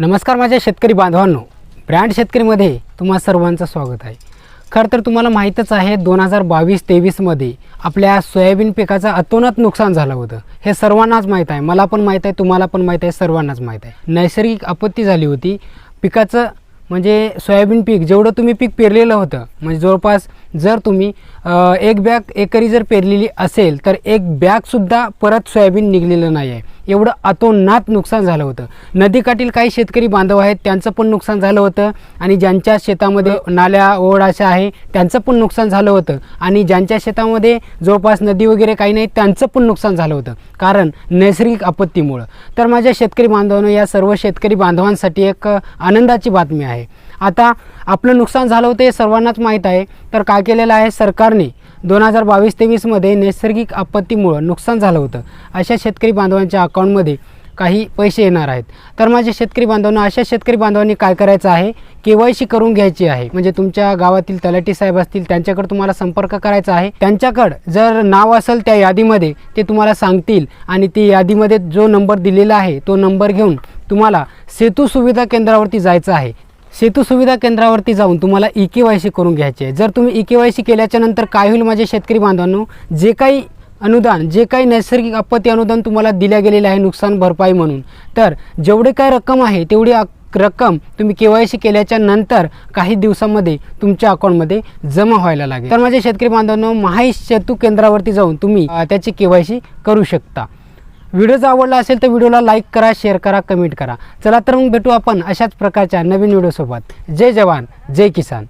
नमस्कार माझ्या शेतकरी बांधवांनो. ब्रँड शेतकरीमध्ये तुम्हा सर्वांचं स्वागत आहे. खरं तर तुम्हाला माहीतच आहे दोन हजार बावीस तेवीसमध्ये आपल्या सोयाबीन पिकाचं अतोनात नुकसान झालं होतं. हे सर्वांनाच माहीत आहे. मला पण माहीत आहे तुम्हाला पण माहीत आहे सर्वांनाच माहीत आहे. नैसर्गिक आपत्ती झाली होती. पिकाचं म्हणजे सोयाबीन पीक जेवढं तुम्ही पीक पेरलेलं होतं म्हणजे जवळपास जर तुम्ही एक बॅग एकरी जर पेरलेली असेल तर एक बॅगसुद्धा परत सोयाबीन निघलेलं नाही आहे. एवढं अतोनात नुकसान झालं होतं. नदीकाठील काही शेतकरी बांधव आहेत त्यांचं पण नुकसान झालं होतं. आणि ज्यांच्या शेतामध्ये नाल्या ओढ अशा आहे त्यांचं पण नुकसान झालं होतं. आणि ज्यांच्या शेतामध्ये जवळपास नदी वगैरे काही नाही त्यांचं पण नुकसान झालं होतं. कारण नैसर्गिक आपत्तीमुळं. तर माझ्या शेतकरी बांधवांनो या सर्व शेतकरी बांधवांसाठी एक आनंदाची बातमी आहे. आता आपलं नुकसान झालं होतं हे सर्वांनाच माहीत आहे. तर काय केलेलं आहे? सरकारने दोन हजार बावीस तेवीसमध्ये नैसर्गिक आपत्तीमुळं नुकसान झालं होतं. अशा शेतकरी बांधवांच्या अकाउंटमध्ये काही पैसे येणार आहेत. तर माझ्या शेतकरी बांधवांना अशा शेतकरी बांधवांनी काय करायचं आहे? के वाय सी करून घ्यायची आहे. म्हणजे तुमच्या गावातील तलाठी साहेब असतील त्यांच्याकडे तुम्हाला संपर्क करायचा आहे. त्यांच्याकडं जर नाव असेल त्या यादीमध्ये ते तुम्हाला सांगतील आणि ती यादीमध्ये जो नंबर दिलेला आहे तो नंबर घेऊन तुम्हाला सेतू सुविधा केंद्रावरती जायचं आहे. सेतू सुविधा केंद्रावरती जाऊन तुम्हाला ई के वाय सी करून घ्यायची आहे. जर तुम्ही ई के वाय सी केल्याच्यानंतर काय होईल माझे शेतकरी बांधवांनो? जे काही अनुदान जे काही नैसर्गिक आपत्ती अनुदान तुम्हाला दिल्या गेलेलं आहे नुकसान भरपाई म्हणून तर जेवढे काय रक्कम आहे तेवढी रक्कम तुम्ही के वाय सी केल्याच्यानंतर काही दिवसामध्ये तुमच्या अकाउंटमध्ये जमा व्हायला लागेल. तर माझ्या शेतकरी बांधवांनो महाई सेतू केंद्रावरती जाऊन तुम्ही त्याची के वाय सी करू शकता. व्हिडिओ जर आवडला असेल तर व्हिडिओला लाईक करा शेअर करा कमेंट करा. चला तर मग भेटू आपण अशाच प्रकारच्या नवीन व्हिडिओसोबत. जय जवान जय किसान.